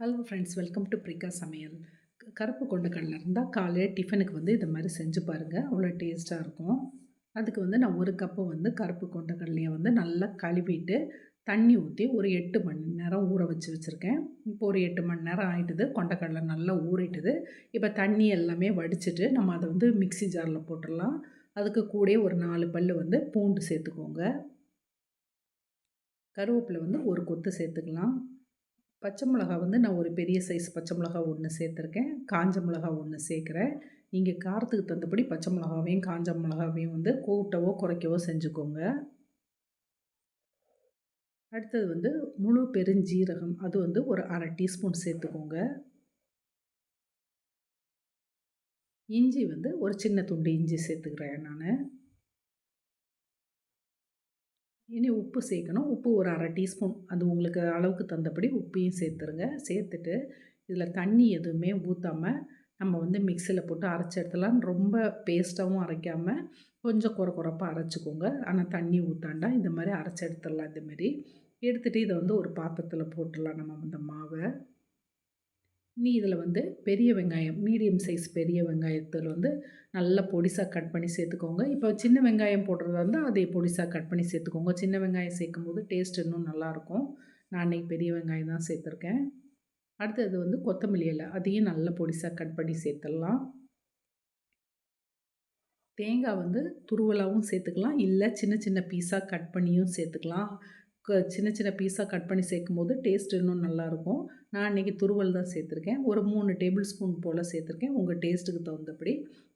Hello friends welcome to பிரிகா சமையல். கருப்பு கருப்பு கொண்டக்கடலை இருந்தால் காலையில் டிஃபனுக்கு வந்து இது மாதிரி செஞ்சு பாருங்கள் அவ்வளோ டேஸ்ட்டாக இருக்கும். அதுக்கு வந்து நான் ஒரு கப்பு வந்து கருப்பு கொண்டக்கடலையை வந்து நல்லா கழுவிட்டு தண்ணி ஊற்றி ஒரு எட்டு மணி நேரம் ஊற வச்சு வச்சுருக்கேன். இப்போ ஒரு எட்டு மணி நேரம் ஆகிட்டுது கொண்டக்கடலை நல்லா ஊறிட்டுது. இப்போ தண்ணி எல்லாமே வடிச்சிட்டு நம்ம அதை வந்து மிக்ஸி ஜாரில் போட்டுடலாம். அதுக்கு கூடயே ஒரு நாலு பல் வந்து பூண்டு சேர்த்துக்கோங்க. கருவேப்பிலை வந்து ஒரு கொத்து சேர்த்துக்கலாம். பச்சை மிளகா வந்து நான் ஒரு பெரிய சைஸ் பச்சை மிளகா ஒன்று சேர்த்துருக்கேன். காஞ்ச மிளகா ஒன்று சேர்க்குறேன். நீங்கள் காரத்துக்கு தகுந்தபடி பச்சை மிளகாவையும் காஞ்ச மிளகாவையும் வந்து கூட்டவோ குறைக்கவோ செஞ்சுக்கோங்க. அடுத்தது வந்து முழு பெருஞ்சீரகம் அது வந்து ஒரு அரை டீஸ்பூன் சேர்த்துக்கோங்க. இஞ்சி வந்து ஒரு சின்ன துண்டு இஞ்சி சேர்த்துக்கிறேன் நான். இனி உப்பு சேர்க்கணும். உப்பு ஒரு அரை டீஸ்பூன். அது உங்களுக்கு அளவுக்கு தந்தபடி உப்பையும் சேர்த்துருங்க. சேர்த்துட்டு இதில் தண்ணி எதுவுமே ஊற்றாமல் நம்ம வந்து மிக்சியில் போட்டு அரைச்சி எடுத்துலாம் ரொம்ப பேஸ்ட்டாகவும் அரைக்காமல் கொஞ்சம் குறை குறைப்பாக அரைச்சிக்கோங்க. ஆனால் தண்ணி ஊற்றாண்டா இந்த மாதிரி அரைச்சி எடுத்துடலாம் இந்தமாரி எடுத்துகிட்டு இதை வந்து ஒரு பாத்திரத்தில் போட்டுடலாம் நம்ம இந்த மாவை. நீ இதில் வந்து பெரிய வெங்காயம் மீடியம் சைஸ் பெரிய வெங்காயத்தில் வந்து நல்லா பொடிசாக கட் பண்ணி சேர்த்துக்கோங்க. இப்போ சின்ன வெங்காயம் போடுறதா இருந்தால் அதை பொடிசாக கட் பண்ணி சேர்த்துக்கோங்க. சின்ன வெங்காயம் சேர்க்கும் போது டேஸ்ட் இன்னும் நல்லாயிருக்கும் நான் அன்றைக்கி பெரிய வெங்காயம் தான் சேர்த்துருக்கேன். அடுத்தது வந்து கொத்தமல்லி இலை. அதையும் நல்லா பொடிசாக கட் பண்ணி சேர்த்துடலாம். தேங்காய் வந்து துருவலாகவும் சேர்த்துக்கலாம். இல்லை சின்ன சின்ன பீஸாக கட் பண்ணியும் சேர்த்துக்கலாம். சின்ன சின்ன பீஸாக கட் பண்ணி சேர்க்கும் போது டேஸ்ட் இன்னும் நல்லாயிருக்கும். நான் இன்றைக்கி துருவல் தான் சேர்த்துருக்கேன். ஒரு மூணு டேபிள் ஸ்பூன் போல் சேர்த்துருக்கேன். உங்கள் டேஸ்ட்டுக்கு தகுந்தபடி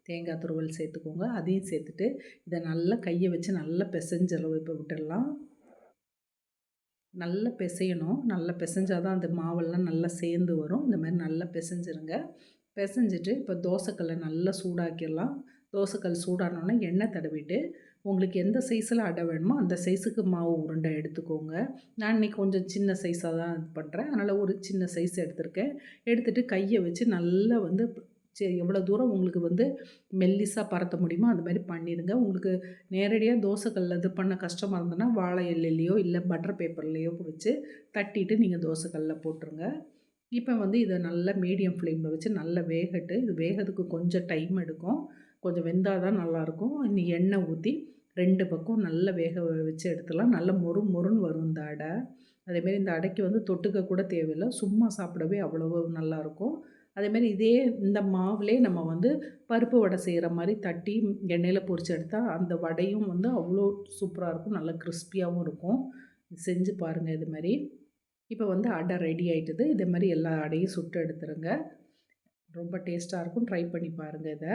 தேங்காய் துருவல் சேர்த்துக்கோங்க. அதையும் சேர்த்துட்டு இதை நல்லா கையை வச்சு நல்லா பிசைஞ்சளவு இப்போ விட்டுடலாம். நல்லா பிசையணும். நல்லா பிசைஞ்சால் தான் அந்த மாவெல்லாம் நல்லா சேர்ந்து வரும். இந்த மாதிரி நல்லா பிசைஞ்சிருங்க. பிசைஞ்சிட்டு இப்போ தோசைக்கல்லை நல்லா சூடாக்கிடலாம். தோசைக்கல் சூடானோடனே எண்ணெய் தடவிட்டு உங்களுக்கு எந்த சைஸில் அடை வேணுமோ அந்த சைஸுக்கு மாவு உருண்டை எடுத்துக்கோங்க. நான் இன்றைக்கி கொஞ்சம் சின்ன சைஸாக தான் இது பண்ணுறேன் அதனால் ஒரு சின்ன சைஸ் எடுத்திருக்கேன். எடுத்துகிட்டு கையை வச்சு நல்லா வந்து சரி எவ்வளோ தூரம் உங்களுக்கு வந்து மெல்லிஸாக பரத்த முடியுமோ அந்த மாதிரி பண்ணிடுங்க. உங்களுக்கு நேரடியாக தோசைக்கல்லில் இது பண்ண கஷ்டமாக இருந்ததுன்னா வாழை எல்லையிலையோ இல்லை பட்டர் பேப்பர்லேயோ வச்சு தட்டிட்டு நீங்கள் தோசைக்கல்லில் போட்டுருங்க. இப்போ வந்து இதை நல்லா மீடியம் ஃப்ளேமில் வச்சு நல்லா வேகட்டு. இது வேகிறதுக்கு கொஞ்சம் டைம் எடுக்கும். கொஞ்சம் வெந்தால் தான் நல்லாயிருக்கும் இந்த எண்ணெய் ஊற்றி ரெண்டு பக்கம் நல்லா வேக வச்சு எடுத்துலாம் நல்லா மொறு மொறுன்னு வரும் இந்த அடை. அதேமாரி இந்த அடைக்கு வந்து தொட்டுக்க கூட தேவையில்லை. சும்மா சாப்பிடவே அவ்வளவு நல்லாயிருக்கும் அதேமாரி இதே இந்த மாவுலே நம்ம வந்து பருப்பு வடை செய்கிற மாதிரி தட்டி எண்ணெயில் பொரிச்சு எடுத்தால் அந்த வடையும் வந்து அவ்வளோ சூப்பராக இருக்கும் நல்லா கிறிஸ்பியாகவும் இருக்கும். செஞ்சு பாருங்கள் இது மாதிரி இப்போ வந்து அடை ரெடி ஆகிட்டுது இதே மாதிரி எல்லா அடையும் சுட்டு எடுத்துருங்க. ரொம்ப டேஸ்ட்டாக இருக்கும். ட்ரை பண்ணி பாருங்கள் இதை.